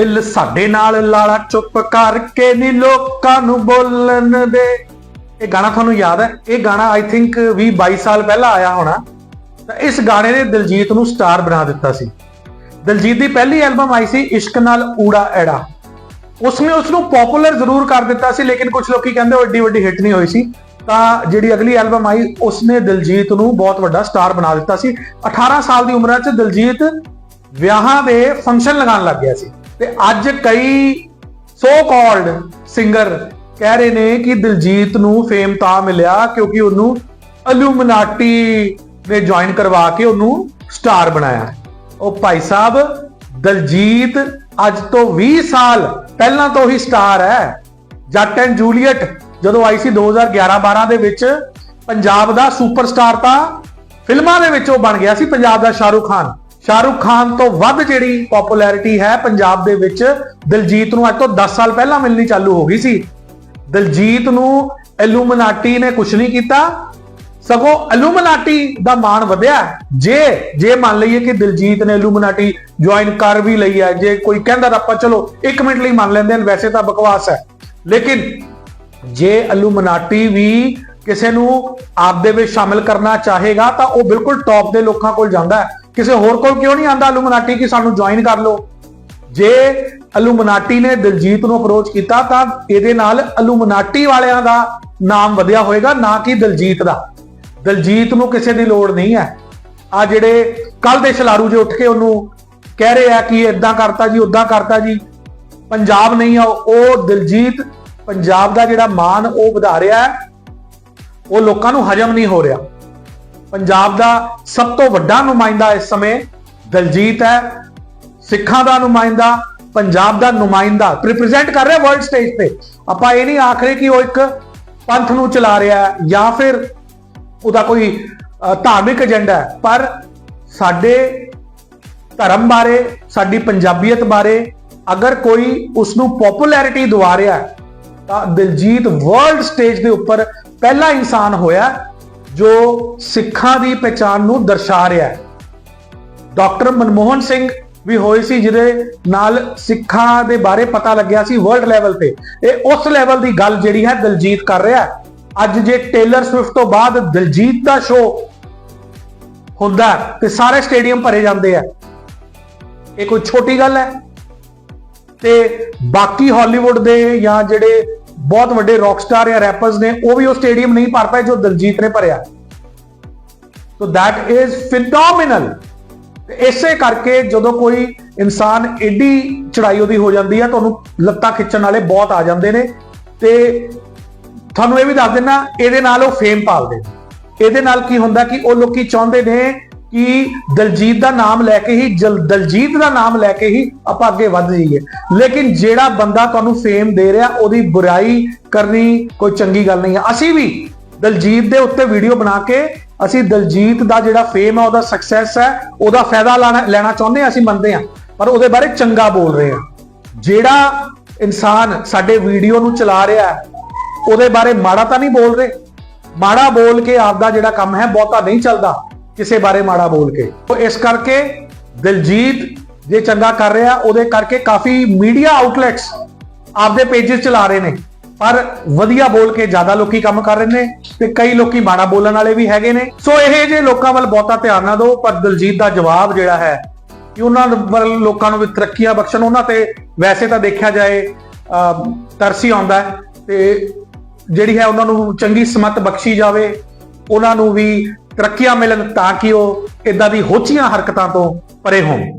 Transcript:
ਦਿਲ ਸਾਡੇ ਨਾਲ ਲਾਲਾ ਚੁੱਪ ਕਰਕੇ ਨਹੀਂ ਲੋਕਾਂ ਨੂੰ ਬੋਲਣ ਦੇ। ਇਹ ਗਾਣਾ ਤੁਹਾਨੂੰ ਯਾਦ ਹੈ? ਇਹ ਗਾਣਾ ਆਈ ਥਿੰਕ 20 22 ਸਾਲ ਪਹਿਲਾਂ ਆਇਆ ਹੋਣਾ। ਤਾਂ ਇਸ ਗਾਣੇ ਨੇ ਦਿਲਜੀਤ ਨੂੰ ਸਟਾਰ ਬਣਾ ਦਿੱਤਾ ਸੀ। ਦਿਲਜੀਤ ਦੀ ਪਹਿਲੀ ਐਲਬਮ ਆਈ ਸੀ ਇਸ਼ਕ ਨਾਲ ਊੜਾ ਐੜਾ। ਉਸਨੇ ਉਸ ਨੂੰ ਪਪੂਲਰ ਜ਼ਰੂਰ ਕਰ ਦਿੱਤਾ ਸੀ, ਲੇਕਿਨ ਕੁਝ ਲੋਕੀ ਕਹਿੰਦੇ ਉਹ ਏਡੀ ਵੱਡੀ ਹਿੱਟ ਨਹੀਂ ਹੋਈ ਸੀ। ਤਾਂ ਜਿਹੜੀ ਅਗਲੀ ਐਲਬਮ ਆਈ, ਉਸਨੇ ਦਿਲਜੀਤ ਨੂੰ ਬਹੁਤ ਵੱਡਾ ਸਟਾਰ ਬਣਾ ਦਿੱਤਾ ਸੀ। 18 ਸਾਲ ਦੀ ਉਮਰ 'ਚ ਦਿਲਜੀਤ ਵਿਆਹਾਂ ਦੇ ਫੰਕਸ਼ਨ ਲਗਾਉਣ ਲੱਗ ਗਿਆ ਸੀ। ਤੇ ਅੱਜ ਕਈ ਸੋ ਕਾਲਡ ਸਿੰਗਰ ਕਹਿ ਰਹੇ ਨੇ ਕਿ ਦਿਲਜੀਤ ਨੂੰ ਫੇਮ ਤਾਂ ਮਿਲਿਆ ਕਿਉਂਕਿ ਉਹਨੂੰ ਅਲੂਮਨਾਟੀ ਨੇ ਜੁਆਇਨ ਕਰਵਾ ਕੇ ਉਹਨੂੰ ਸਟਾਰ ਬਣਾਇਆ। ਉਹ ਭਾਈ ਸਾਹਿਬ, ਦਲਜੀਤ ਅੱਜ ਤੋਂ 20 ਸਾਲ ਪਹਿਲਾਂ ਤੋਂ ਹੀ ਸਟਾਰ ਹੈ। ਜੱਟ ਐਂਡ ਜੂਲੀਅਟ, ਜਦੋਂ ਆਈ ਸੀ 2011-12 ਦੇ ਵਿੱਚ, ਪੰਜਾਬ ਦਾ ਸੁਪਰਸਟਾਰ ਤਾਂ ਫਿਲਮਾਂ ਦੇ ਵਿੱਚ ਉਹ ਬਣ ਗਿਆ ਸੀ, ਪੰਜਾਬ ਦਾ ਸ਼ਾਹਰੁਖ ਖਾਨ। ਸ਼ਾਹਰੁਖ ਖਾਨ ਤੋਂ ਵੱਧ ਜਿਹੜੀ ਪਪੂਲੈਰਿਟੀ ਹੈ ਪੰਜਾਬ ਦੇ ਵਿੱਚ ਦਿਲਜੀਤ ਨੂੰ ਅੱਜ ਤੋਂ 10 ਸਾਲ ਪਹਿਲਾਂ ਮਿਲਣੀ ਚਾਲੂ ਹੋ ਗਈ ਸੀ। ਦਿਲਜੀਤ ਨੂੰ ਐਲੂਮਨਾਟੀ ਨੇ ਕੁਝ ਨਹੀਂ ਕੀਤਾ। ਸਗੋਂ ਐਲੂਮਨਾਟੀ ਦਾ ਮਾਣ ਵਧਿਆ। ਜੇ ਜੇ ਮੰਨ ਲਈਏ ਕਿ ਦਿਲਜੀਤ ਨੇ ਐਲੂਮਨਾਟੀ ਜੁਆਇਨ ਕਰ ਵੀ ਲਈ ਹੈ, ਜੇ ਕੋਈ ਕਹਿੰਦਾ ਤਾਂ ਆਪਾਂ ਚਲੋ 1 ਮਿੰਟ ਲਈ ਮੰਨ ਲੈਂਦੇ ਹਾਂ, ਵੈਸੇ ਤਾਂ ਬਕਵਾਸ ਹੈ। ਲੇਕਿਨ ਜੇ ਐਲੂਮਨਾਟੀ ਵੀ ਕਿਸੇ ਨੂੰ ਆਪ ਦੇ ਵਿੱਚ ਸ਼ਾਮਿਲ ਕਰਨਾ ਚਾਹੇਗਾ ਤਾਂ ਉਹ ਬਿਲਕੁਲ ਟੌਪ ਦੇ ਲੋਕਾਂ ਕੋਲ ਜਾਂਦਾ ਹੈ। ਕਿਸੇ ਹੋਰ ਕੋਲ ਕਿਉਂ ਨਹੀਂ ਆਂਦਾ ਐਲੂਮਨਾਟੀ ਕਿ ਸਾਨੂੰ ਜੁਆਇਨ ਕਰ ਲਓ? ਜੇ ਅਲੂਮਨਾਟੀ ਨੇ ਦਿਲਜੀਤ ਨੂੰ ਅਪਰੋਚ ਕੀਤਾ ਤਾਂ ਇਹਦੇ ਨਾਲ ਅਲੂਮਨਾਟੀ ਵਾਲਿਆਂ ਦਾ ਨਾਮ ਵਧਿਆ ਹੋਏਗਾ, ਨਾ ਕਿ ਦਿਲਜੀਤ ਦਾ। ਦਿਲਜੀਤ ਨੂੰ ਕਿਸੇ ਦੀ ਲੋੜ ਨਹੀਂ ਹੈ। ਆ ਜਿਹੜੇ ਕੱਲ ਦੇ ਛਲਾਰੂ ਜੇ ਉੱਠ ਕੇ ਉਹਨੂੰ ਕਹਿ ਰਹੇ ਆ ਕਿ ਇਦਾਂ ਕਰਤਾ ਜੀ ਉਦਾਂ ਕਰਤਾ ਜੀ, ਪੰਜਾਬ ਨਹੀਂ ਆ ਉਹ ਦਿਲਜੀਤ ਪੰਜਾਬ ਦਾ ਜਿਹੜਾ ਮਾਨ ਉਹ ਵਧਾ ਰਿਹਾ ਉਹ ਲੋਕਾਂ ਨੂੰ ਹਜਮ ਨਹੀਂ ਹੋ ਰਿਹਾ। ਪੰਜਾਬ ਦਾ ਸਭ ਤੋਂ ਵੱਡਾ ਨੁਮਾਇੰਦਾ ਇਸ ਸਮੇਂ ਦਲਜੀਤ ਹੈ। ਸਿੱਖਾਂ ਦਾ ਨੁਮਾਇੰਦਾ, ਪੰਜਾਬ ਦਾ ਨੁਮਾਇੰਦਾ। ਰਿਪਰੈਜ਼ੈਂਟ ਕਰ ਰਿਹਾ ਵਰਲਡ ਸਟੇਜ ਤੇ। ਆਪਾਂ ਇਹ ਨਹੀਂ ਆਖ ਰਹੇ ਕਿ ਉਹ ਇੱਕ ਪੰਥ ਨੂੰ ਚਲਾ ਰਿਹਾ ਹੈ ਜਾਂ ਫਿਰ ਉਹਦਾ ਕੋਈ ਧਾਰਮਿਕ ਏਜੰਡਾ ਹੈ। ਪਰ ਸਾਡੇ ਧਰਮ ਬਾਰੇ, ਸਾਡੀ ਪੰਜਾਬੀਅਤ ਬਾਰੇ ਅਗਰ ਕੋਈ ਉਸ ਨੂੰ ਪਪੂਲੈਰਿਟੀ ਦਵਾ ਰਿਹਾ ਹੈ, ਤਾਂ ਦਿਲਜੀਤ ਵਰਲਡ ਸਟੇਜ ਦੇ ਉੱਪਰ ਪਹਿਲਾ ਇਨਸਾਨ ਹੋਇਆ ਜੋ ਸਿੱਖਾਂ ਦੀ ਪਛਾਣ ਨੂੰ ਦਰਸਾ ਰਿਹਾ ਹੈ। ਡਾਕਟਰ ਮਨਮੋਹਨ ਸਿੰਘ ਵੀ ਹੋਏ ਸੀ, ਜਿਹਦੇ ਨਾਲ ਸਿੱਖਾਂ ਦੇ ਬਾਰੇ ਪਤਾ ਲੱਗਿਆ ਸੀ ਵਰਲਡ ਲੈਵਲ ਤੇ। ਇਹ ਉਸ ਲੈਵਲ ਦੀ ਗੱਲ ਜਿਹੜੀ ਹੈ ਦਲਜੀਤ ਕਰ ਰਿਹਾ ਅੱਜ ਜੇ ਟੇਲਰ ਸਵਿਫਟ ਤੋਂ ਬਾਅਦ ਦਲਜੀਤ ਦਾ ਸ਼ੋਅ ਹੁੰਦਾ ਹੈ, ਤੇ ਸਾਰੇ ਸਟੇਡੀਅਮ ਭਰੇ ਜਾਂਦੇ ਆ। ਇਹ ਕੋਈ ਛੋਟੀ ਗੱਲ ਹੈ? ਤੇ ਬਾਕੀ ਹਾਲੀਵੁੱਡ ਦੇ ਜਾਂ ਜਿਹੜੇ ਬਹੁਤ ਵੱਡੇ ਰੌਕ ਸਟਾਰ ਜਾਂ ਰੈਪਰਸ ਨੇ, ਉਹ ਵੀ ਉਹ ਸਟੇਡੀਅਮ ਨਹੀਂ ਭਰ ਪਾਏ ਜੋ ਦਲਜੀਤ ਨੇ ਭਰਿਆ। ਸੋ that ਇਜ਼ phenomenal ਇਸੇ ਕਰਕੇ ਜਦੋਂ ਕੋਈ ਇਨਸਾਨ ਏਡੀ ਚੜਾਈ ਉਹਦੀ ਹੋ ਜਾਂਦੀ ਹੈ ਤੁਹਾਨੂੰ ਲੱਤਾਂ ਖਿੱਚਣ ਵਾਲੇ ਬਹੁਤ ਆ ਜਾਂਦੇ ਨੇ। ਤੇ ਤੁਹਾਨੂੰ ਇਹ ਵੀ ਦੱਸ ਦਿੰਨਾ, ਇਹਦੇ ਨਾਲ ਉਹ ਫੇਮ ਪਾਲਦੇ ਇਹਦੇ ਨਾਲ ਕੀ ਹੁੰਦਾ ਕਿ ਉਹ ਲੋਕੀ ਚਾਹੁੰਦੇ ਨੇ ਕਿ ਦਲਜੀਤ ਦਾ ਨਾਮ ਲੈ ਕੇ ਹੀ, ਜਲ- ਦਲਜੀਤ ਦਾ ਨਾਮ ਲੈ ਕੇ ਹੀ ਆਪਾਂ ਅੱਗੇ ਵੱਧ ਜਾਈਏ। ਲੇਕਿਨ ਜਿਹੜਾ ਬੰਦਾ ਤੁਹਾਨੂੰ ਫੇਮ ਦੇ ਰਿਹਾ, ਉਹਦੀ ਬੁਰਾਈ ਕਰਨੀ ਕੋਈ ਚੰਗੀ ਗੱਲ ਨਹੀਂ ਹੈ ਅਸੀਂ ਵੀ ਦਲਜੀਤ ਦੇ ਉੱਤੇ ਵੀਡੀਓ ਬਣਾ ਕੇ ਅਸੀਂ ਦਲਜੀਤ ਦਾ ਜਿਹੜਾ ਫੇਮ ਹੈ ਉਹਦਾ ਸਕਸੈਸ ਹੈ, ਉਹਦਾ ਫਾਇਦਾ ਲੈਣਾ ਲੈਣਾ ਚਾਹੁੰਦੇ ਹਾਂ ਅਸੀਂ ਮੰਨਦੇ ਹਾਂ ਪਰ ਉਹਦੇ ਬਾਰੇ ਚੰਗਾ ਬੋਲ ਰਹੇ ਹਾਂ ਜਿਹੜਾ ਇਨਸਾਨ ਸਾਡੇ ਵੀਡੀਓ ਨੂੰ ਚਲਾ ਰਿਹਾ ਹੈ, ਉਹਦੇ ਬਾਰੇ ਮਾੜਾ ਤਾਂ ਨਹੀਂ ਬੋਲ ਰਹੇ। ਮਾੜਾ ਬੋਲ ਕੇ ਆਪਦਾ ਜਿਹੜਾ ਕੰਮ ਹੈ, ਬਹੁਤਾ ਨਹੀਂ ਚੱਲਦਾ। ਕਿਸੇ ਬਾਰੇ ਮਾੜਾ ਬੋਲ ਕੇ। ਤੋ ਇਸ ਕਰਕੇ ਦਿਲਜੀਤ ਜੇ ਚੰਗਾ ਕਰ ਰਿਹਾ ਉਹਦੇ ਕਰਕੇ ਕਾਫੀ ਮੀਡੀਆ ਆਊਟਲੈਟਸ ਆਪਦੇ ਪੇजेस ਚਲਾ ਰਹੇ ਨੇ। ਪਰ ਵਧੀਆ ਬੋਲ ਕੇ ਜ਼ਿਆਦਾ ਲੋਕੀ ਕੰਮ ਕਰ ਰਹੇ ਨੇ ਤੇ ਕਈ ਲੋਕੀ ਮਾੜਾ ਬੋਲਣ ਵਾਲੇ ਵੀ ਹੈਗੇ ਨੇ। ਸੋ ਇਹ ਜੇ ਲੋਕਾਂ ਵੱਲ ਬਹੁਤਾ ਧਿਆਨ ਨਾ ਦਿਓ ਪਰ ਦਿਲਜੀਤ ਦਾ ਜਵਾਬ ਜਿਹੜਾ ਹੈ ਕਿ ਉਹਨਾਂ ਵੱਲ ਲੋਕਾਂ ਨੂੰ ਵੀ ਤਰੱਕੀਆਂ ਬਖਸ਼ਣ ਉਹਨਾਂ ਤੇ ਵੈਸੇ ਤਾਂ ਦੇਖਿਆ ਜਾਏ ਅਹ, ਤਰਸੀ ਆਉਂਦਾ ਤੇ ਜਿਹੜੀ ਹੈ ਉਹਨਾਂ ਨੂੰ ਚੰਗੀ ਸਮਤ ਬਖਸ਼ੀ ਜਾਵੇ ਉਹਨਾਂ ਨੂੰ ਵੀ ਤਰੱਕੀਆਂ ਮਿਲਣ ਤਾਂ ਕਿ ਉਹ ਇਦਾਂ ਦੀ ਹੋਚੀਆਂ ਹਰਕਤਾਂ ਤੋਂ ਪਰੇ ਹੋਣ।